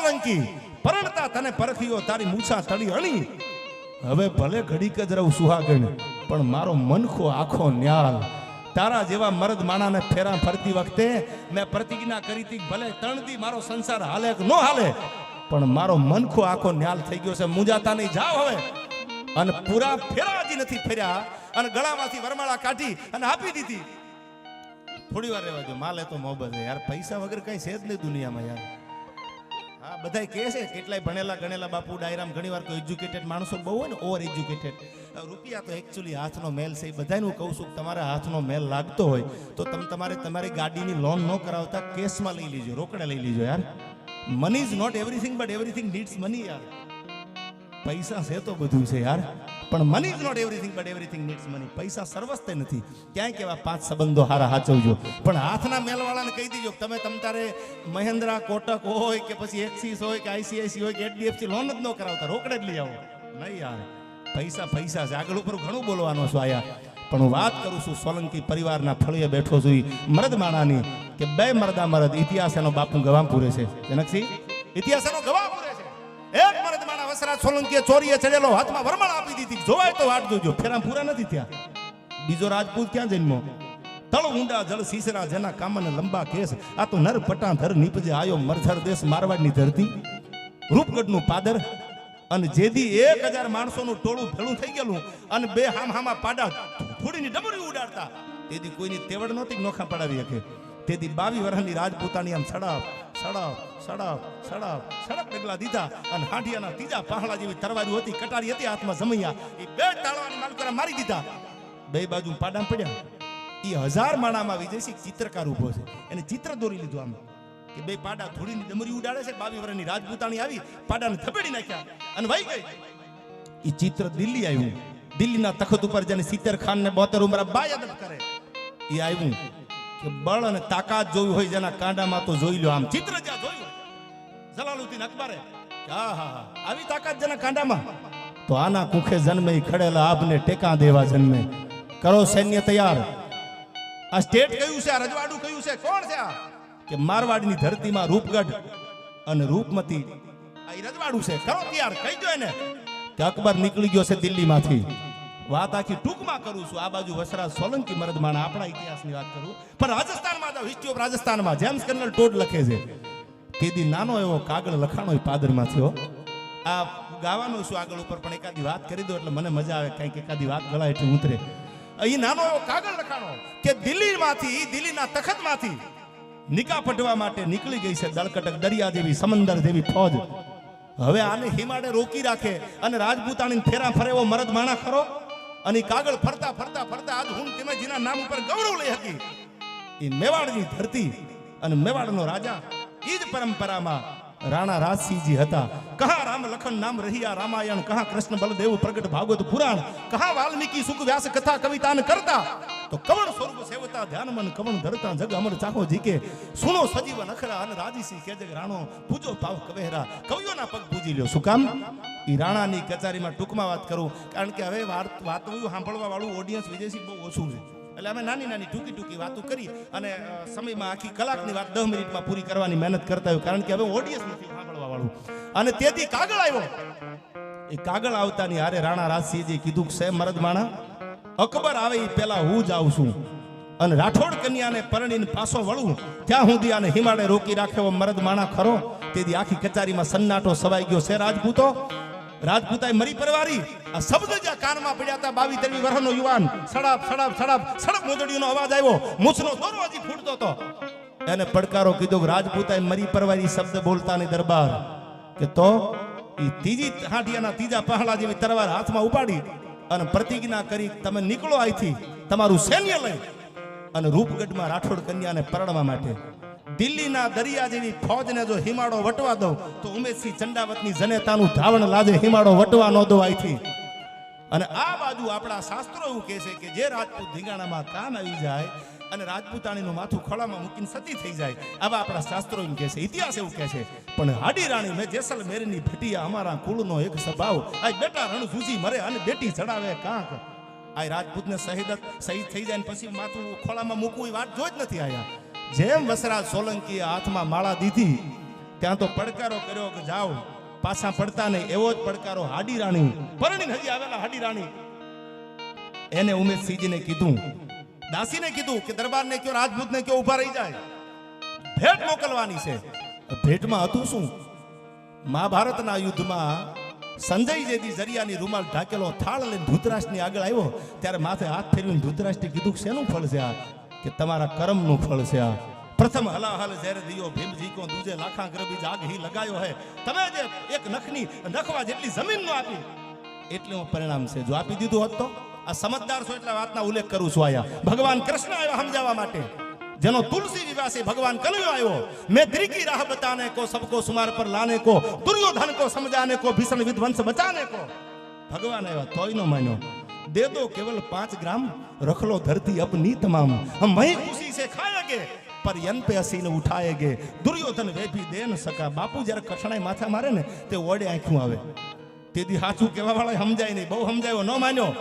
સોલંકી. પરણતા તને પરખીઓ તારી મૂછા તળી અણી. હવે ભલે ઘડીક જ રહું સુહાગણ, પણ મારો મનખો આખો ન્યાલ. તારા જેવા મરદ માણાને ફેરા ફરતી વખતે મેં પ્રતિજ્ઞા કરી હતી, ભલે તણથી મારો સંસાર હાલે કે ન હાલે, પણ મારો મનખો આખો ન્યાલ થઈ ગયો છે. મુંજાતા નહીં જાવ હવે. અને પૂરા ફેરાજી નથી ફેર્યા. અને ગળામાંથી વરમાળા કાઢી અને આપી દીધી. થોડી વાર રહેવા દો માલે તો મોહબત યાર, પૈસા વગર કઈ છે જ નહીં દુનિયામાં, યાર. હા, બધાય કહે છે, કેટલાય ભણેલા ગણેલા બાપુ ડાયરામ ઘણી વાર કોઈ એજ્યુકેટેડ માણસો બહુ હોય ને ઓવર એજ્યુકેટેડ રૂપિયા તો એકચ્યુઅલી હાથનો મેલ છે, એ બધાને હું કહું છું, તમારા હાથનો મેલ લાગતો હોય, તો તમે તમારે તમારી ગાડીની લોન ન કરાવતા કેસમાં લઈ લીજો, રોકડે લઈ લીજો યાર. Money is not everything but everything needs money યાર. પૈસા છે તો બધું છે યાર. પણ money is not everything but everything needs money પૈસા સર્વસ્તે નથી. ક્યાંય કેવા પાંચ સંબંધો હારા હાચવજો. પણ હાથના મેલવાળાને કહી દીજો તમે તમ મહેન્દ્રા, કોટક હોય કે પછી એક્સિસ હોય કે આઈસીઆઈસી હોય કે એચડીએફસી લોન જ ન કરાવતા, રોકડે જ લઈ આવો. નહીં યાર. પૈસા પૈસા છે. આગળ ઉપર ઘણું બોલવાનો છું આયા. પણ હું વાત કરું છું સોલંકી પરિવારના ફળીએ બેઠો છું મરદ માણાની કે બે મરદા મરદ ઇતિહાસ એનો બાપુ ગવામ પૂરે છે. જનકસિંહ, ઇતિહાસ એનો ગવામ? વસરાજ સોલંકીએ ચોરીએ ચડેલો હાથમાં વરમાળ આપી દીધી. જોવાય તો વાટ જોજો. ફેરા પૂરા નથી થયા. બીજો રાજપૂત ક્યાં જન્મો તળ ઊંડા જળ સીસરા જેના કામને લંબા કેસ. આ તો નર પટા ધર નીપજે આયો મરધર દેશ મારવાડની ધરતી. રૂપગઢનું પાદર અને જેદી એક હજાર માણસોનું ટોળું ભેળું થઈ ગયેલું અને બે હામ હામા પાડા થોડીની ડમરી ઉડાડતા. તેથી કોઈની તેવડ નહોતી નોખા પડાવી શકે. તેથી બાવી વર્ષની રાજપૂતાની આમ સડાપ, સડપ સડપ સડપ ડગલા દીધા અને હાંડિયાના ત્રીજા પહાડા જેવી તરવારી હતી, કટારી હતી, હાથમાં જમૈયા. એ બે ટાળવાની માલકરા મારી દીધા. બે બાજુ પાડામ પડ્યા. એ હજાર માળામાં વિજયસિંહ ચિત્રકાર ઊભો છે. એને ચિત્ર દોરી લીધું આમ. કે બે પાડા ધૂળીની ડમરી ઉડાડે છે બાવી વરની રાજપૂતાણી આવી, પાડાને થપેડી નાખ્યા અને વહી ગઈ. એ ચિત્ર દિલ્હી આવ્યું. દિલ્હીના તખત ઉપર જેને સિત્તેર ખાન ને બોતેર ઉમરા બાયાદત કરે, એ આવ્યું. કે બળ અને તાકાત જોયું હોય જેના કાંડામાં તો જોઈ લો આમ. ચિત્ર જ્યાં જોયું જલાલુદ્દીન અકબરે હા હા હા, આવી તાકાત જેના કાંડામાં. તો આના કુખે જન્મે ખડેલા આપને ટેકા દેવા જન્મે. કરો સૈન્ય તૈયાર. આ સ્ટેટ કયું છે? આ રજવાડું કયું છે? કોણ છે આ? કે મારવાડની ધરતીમાં રૂપગઢ અને રૂપમતી. આ રજવાડું છે. કરો તૈયાર. કહી દો એને. કે અકબર નીકળી ગયો છે દિલ્હીમાંથી. વાત આખી ટૂંકમાં કરું છું. આ બાજુ વસરાજ સોલંકી મરદમાણા આપણા ઇતિહાસની વાત કરું. પણ રાજસ્થાનમાં જાઓ હિસ્ટ્રી ઓફ રાજસ્થાનમાં જેમ્સ કર્નલ ટોડ લખે છે. તેથી નાનો એવો કાગળ લખાણો પાદરમાં થયો. આ ગાવાનું છું આગળ ઉપર, પણ એકાદી વાત કરી દો એટલે મને મજા આવે કંઈક એકાદી વાત ગળા એટલે ઉતરે. અહીં નાનો એવો કાગળ લખાણો કે દિલ્હીમાંથી, દિલ્હીના તખતમાંથી નિકા પટવા માટે નીકળી ગઈ છે દળકટક દરિયા જેવી, સમંદર જેવી ફોજ. હવે આને હિમાડે રોકી રાખે અને રાજપૂતાણી ફેરા ફરે એવો મરદ માણા ખરો? અને કાગળ ફરતા ફરતા ફરતા આજ હું તેમાં જેના નામ ઉપર ગૌરવ લઈ હતી. એ મેવાડની ધરતી અને મેવાડનો રાજા એ જ પરંપરામાં રાણા રાજસિંહજી હતા. કહા રામ લખન નામ રહ્યા રામાયણ? કહા કૃષ્ણ બલદેવ પ્રગટ ભાગવત પુરાણ? કહા વાલ્મીકી સુખ વ્યાસ કથા કવિતાન કરતા? તો કવણ સ્વરૂપ સેવતા ધ્યાન મન, કવણ ધરતા જગ અમર ચાહો જીકે? સુનો સજીવ નખરા અને રાજીસિંહ કે જગ રાણો, પૂજો ભાવ કવેરા. કવિઓના પગ પૂજી લ્યો. શું કામ? ઈ રાણાની કચારીમાં ટૂંકમાં વાત કરું. કારણ કે હવે વાત વાત સાંભળવા વાળું ઓડિયન્સ વિદેશી બહુ ઓછું છે. એટલે અમે નાની નાની ટૂંકી ટૂંકી વાતો કરી અને સમયમાં આખી કલાકની વાત દસ મિનિટમાં પૂરી કરવાની મહેનત કરતા હોય, કારણ કે હવે ઓડિયન્સ નથી સાંભળવા વાળું અને તેથી કાગળ આવ્યો. એ કાગળ આવતાની હારે રાણા રાજસિંહજી કીધું સે મરદ માણા, અકબર આવે એ પહેલા હું જ આવું છું. અને રાઠોડ કન્યાને પરણીને પાછો વળું. ત્યાં સુધી આને હિમાલય રોકી રાખ્યો મરદ માણા ખરો. તેથી આખી કચારીમાં સન્નાટો સવાઈ ગયો. છે રાજપૂતો રાજપૂતાએ મરી પરવારી. આ શબ્દ જ્યાં કાનમાં પડ્યા હતા, બાવી તેરવી વર્ષનો યુવાન. સડાપ સડાપ સડાપ, સડપ મોદડીનો અવાજ આવ્યો. મૂછનો દોરો હજી ફૂટતો હતો. એને પડકારો કીધો રાજપૂતાએ મરી પરવારી શબ્દ બોલતાની દરબાર કે તો એ ત્રીજી હાંડિયાના ત્રીજા પહાડા જેવી તરવાર હાથમાં ઉપાડી અને પ્રતિજ્ઞા કરી તમે નીકળો અહીંથી તમારું સૈન્ય લઈ અને રૂપગઢમાં રાઠોડ કન્યાને પરણવા માટે. દિલ્હીના દરિયા જેવી ફોજને જો હિમાડો વટવા દઉં, તો ઉમેશસિંહ ચંડાવતની જનેતાનું ધાવણ લાજે હિમાડો વટવા ન દો અહીંથી અને આ બાજુ આપણા શાસ્ત્રો એવું કહે છે કે જે રાજપૂત ધીંગાણામાં કામ આવી જાય અને રાજપૂતાણીનું માથું ખોળામાં મૂકીને સતી થઈ જાય, આવા આપણા શાસ્ત્રો એમ કહે છે, ઇતિહાસ એવું કહે છે. પણ હાડી રાણી મેં જેસલમેરની ભટિયા અમારા કુળનો એક સ્વભાવ આ બેટા રણ જૂજી મરે અને બેટી ચડાવે કાંક. આ રાજપૂતને શહીદ શહીદ થઈ જાય ને પછી માથું ખોળામાં મૂકવું એ વાત જોઈ જ નથી આયા. જેમ વસરાજ સોલંકીએ હાથમાં માળા દીધી, ત્યાં તો પડકારો કર્યો કે જાઓ, પાછા પડતા નહીં, એવો જ પડકારો હાડી રાણી પરણી હજી આવેલા હાડી રાણી. એને ઉમેશસિંહજીને કીધું, દાસીને કીધું કે દરબારને કયો, રાજપૂતને કયો ઊભા રહી જાય? ભેટ મોકલવાની છે. ભેટમાં હતું શું? મહાભારતના યુદ્ધમાં સંજય જેદી જરિયાની રૂમાલ ઢાકેલો થાળ લઈને ધૂતરાષ્ટ્રની આગળ આવ્યો, ત્યારે માથે હાથ ફેરવીને ધૂતરાષ્ટ્રે કીધું શેનું ફળ છે આ? કે તમારા કર્મનું ફળ છે આ. પ્રથમ હલાહલ જ્યારે દિયો ભીમ ઝીકો દૂજે લાખા ગ્રબી જાગ હી લગાયો હે. તમે જે એક નખની નખવા જેટલી જમીન નો આપી, એટલે પરિણામ છે. જો આપી દીધું હોત તો? આ સમજદાર છો એટલા વાતના ઉલ્લેખ કરું છું આયા. ભગવાન કૃષ્ણ આવ્યા સમજાવવા માટે. જેનો તુલસી વિવાસી ભગવાન કલયો આવ્યો. મેં ત્રિકી રાહ બતાને કો, સબકો સુમાર પર લાને કો, દુર્યોધન કો સમજાને કો, ભીષણ વિધ્વંસ બચાને કો. ભગવાન આવ્યા તોય ન માન્યો. दे दो केवल पांच ग्राम रख लो धरती अपनी तमाम हम वही खुशी से खाएंगे पर यन पे असीन उठाएंगे दुर्योधन वे भी दे न सका બાપુ જ્યારે કઠણાઈ માથા મારે ને તે ઓડે આંખું આવે તેથી સાચું કહેવા વાળા સમજાય નહીં બહુ સમજાયો ન માન્યો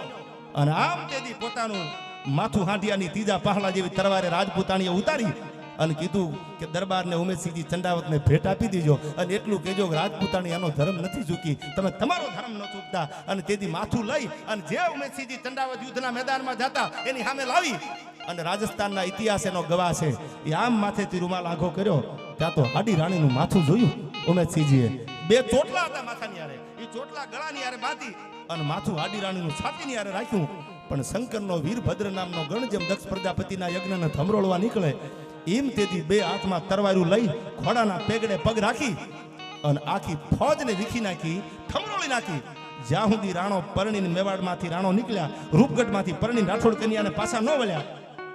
અને આમ તેથી પોતાનું માથું હાંડિયાની ત્રીજા પહાડા જેવી તરવારે રાજપૂતાણીએ ઉતારી અને કીધું કે દરબારને ઉમેશસિંહજી ચંડાવતને ભેટ આપી દીજો અને એટલું કહેજો કે રાજપૂતાણી આનો ધર્મ નથી ચૂકી તમે તમારો ધર્મ ન ચૂકતા અને તેથી માથું લઈ અને જે ઉમેશસિંહજી ચંડાવત યુદ્ધના મેદાનમાં જતા એની સામે લાવી. અને રાજસ્થાનના ઇતિહાસ એનો ગવાહ છે. એ આમ માથેથી રૂમાલ આંખો કર્યો. ત્યાં તો હાડી રાણીનું માથું જોયું ઉમેશસિંહજીએ બે ચોટલા હતા માથાની યારે એ ચોટલા ગળાની યારે બાંધી અને માથું હાડી રાણીનું છાતીની યારે રાખ્યું. પણ શંકરનો વીરભદ્ર નામનો ગણ જેમ દક્ષ પ્રજાપતિના યજ્ઞને થમરોળવા નીકળે એમ તેથી બે હાથમાં તરવારું લઈ ઘોડાના પેગડે પગ રાખી અને આખી ફોજને વીખી નાખી, ઠમરોળી નાખી. જ્યાં સુધી રાણો પરણીને મેવાડમાંથી રાણો નીકળ્યા, રૂપગઢમાંથી પરણી રાઠોડ કન્યાને પાછા ન વળ્યા,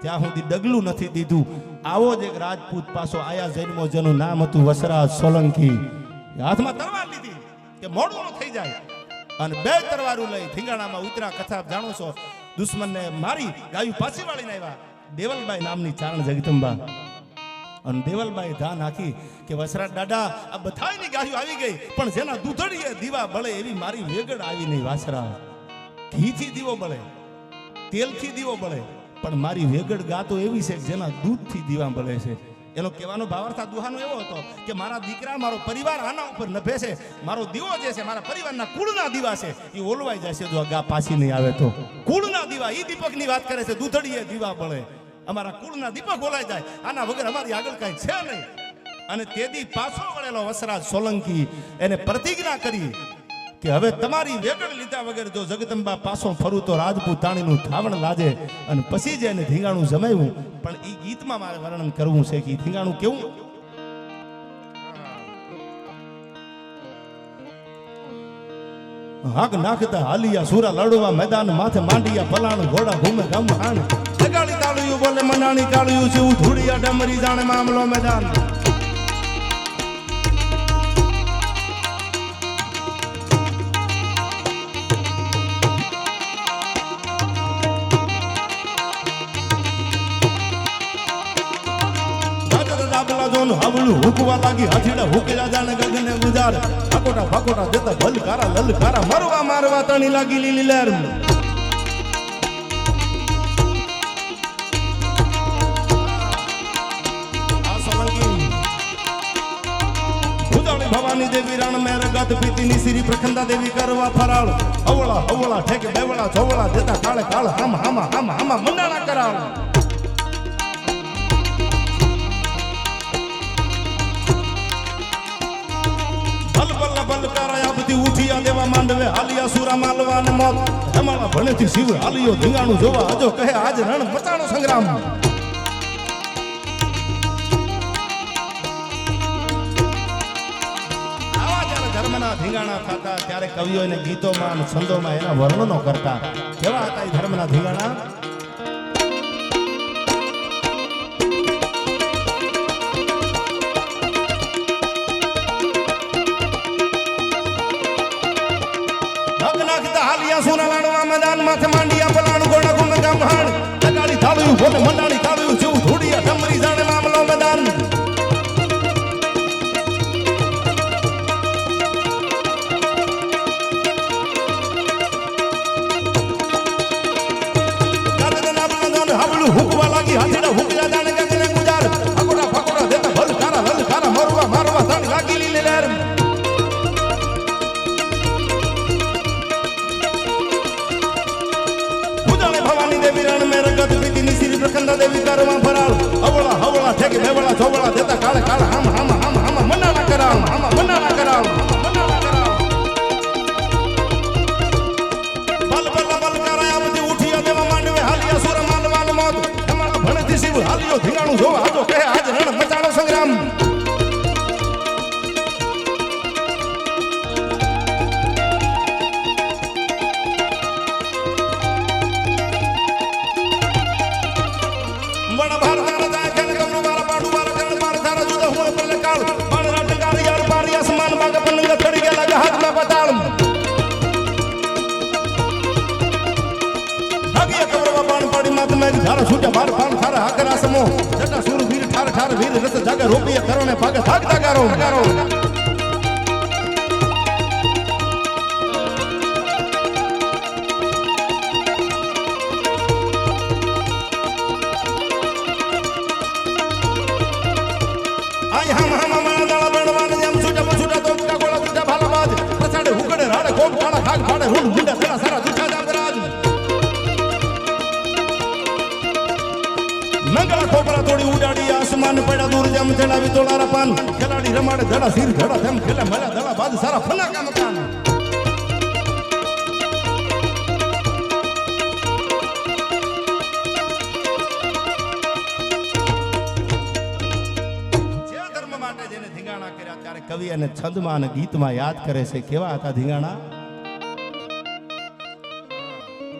ત્યાં સુધી ડગલું નથી દીધું. આવો જ એક રાજપૂત પાછો આયા જન્મો જેનું નામ હતું વસરાજ સોલંકી. હાથમાં તરવાર લીધી કે મોડું થઈ જાય. અને બે તરવારું લઈ થીંગાણામાં ઉતરા કથા જાણો છો? દુશ્મનને મારી ગાયું પાછી વાળીને આવ્યા. દેવલબાઈ નામની ચારણ જગદંબા. અને દેવલબાઈ ધા નાખી કે વસરાજ દાદા, આ બધાની ગાયો આવી ગઈ, પણ જેના દૂધડીએ દીવા બળે એવી મારી વેગડ આવી નહીં વાસરા. ઘીથી દીવો બળે, તેલથી દીવો બળે, પણ મારી વેગડ ગાતો એવી છે જેના દૂધથી દીવા બળે છે. એનો કહેવાનો ભાવાર્થ દુહાનો એવો હતો કે મારા દીકરા મારો પરિવાર આના ઉપર નભે છે. મારો દીવો જે છે, મારા પરિવારના કુળના દીવા છે, એ ઓલવાઈ જશે જો આ ગા પાછી નહીં આવે તો. કુળના દીવા એ દીપકની વાત કરે છે, દૂધડીએ દીવા બળે. અમારા કુળના દીપક ઓલાઈ જાય. આના વગર અમારી આગળ કાંઈ છે નહીં. અને તેથી પાછો વળેલો વસરાજ સોલંકી એને પ્રતિજ્ઞા કરી કે હવે તમારી વેગણ લીધા વગર જો જગદંબા પાછો ફરું તો રાજપૂતાણીનું ધાવણ લાજે અને પછી જ એને ધીંગાણું જમાવ્યું. પણ એ ગીતમાં મારે વર્ણન કરવું છે કે ધીંગાણું કેવું? હાક નાખતા હાલિયા સુરા લડવા મેદાન માથે માંડિયા પલાણ ઘોડા ઘૂમે ગમ હાણ. લગાડી તાળિયું બોલે, મનાણી કાળિયું છે ધૂળિયા ડમરી જાણે મામલો મેદાન. હુકવા લાગી, હાથીડા હુકેલા જાણે ગગને ગુજાર. ફકોટા ફકોટા દેતા લલકારા, મરવા મારવા તણી લાગી લીલી લહેર. ભવાની દેવી રણ મેર ગત પીતીની શ્રી પ્રખંડા દેવી કરવા ફરાળ. અવળા અવળા ઠેકે, બેવળા ચોવળા દેતા કાળે, કાળ, હામ, હામા હામ, હામા મંડાણા કરાળ. દેવા માંડવે. હાલિયા સુરા માલવા ને મોત. હેમાળા ભણેથી શિવ હાલિયો ધીંગાણું જોવા. આજો કહે, આજ રણ મચાણો સંગ્રામ. ધર્મના ધીંગાણા થતા ત્યારે કવિઓ એને ગીતોમાં અને છંદોમાં એના વર્ણનો કરતા. કેવા હતા એ ધર્મના ધીંગાણા? હાલિયા મેદાન માથે માંડિયા પલાણું ગોળા ગુમે ગામહાણ તગાડી થાળ્યું ભોલે મંડાણી માતા દેવી કરવા ફરાળ. અવળા હવળા ઠેકે, મેવળા, ચોવળા દેતા કાળે કાળે. આમ આમ આમ આમ માનવાન મોત. તમારા ભણથી શિવ હાલિયો ધીરાણું જોવા. આજો કહે, આજ છૂટ્યા બાર પાણ થારા હાકર આસમો જટા સુર વીર ઠાર ઠાર વીર રસ જાગે રોપીએ કરણે ભાગે થાક તાગારો તાગારો આય હમ હમ હમ સારા બણવાન જેમ ખોપરા તોડી ઉડાડી, આસમાન પડ્યા, દૂર જેમ ચડાવી તોળારા પાન ખેલાડી રમાડે ધડા સિર ધડા તેમ ખેલે મળ્યા ધડા બાદ સારા ફલાકા મકાન. કવિ અને છંદમાં અને ગીતમાં યાદ કરે છે. કેવા હતા ધીંગાણા?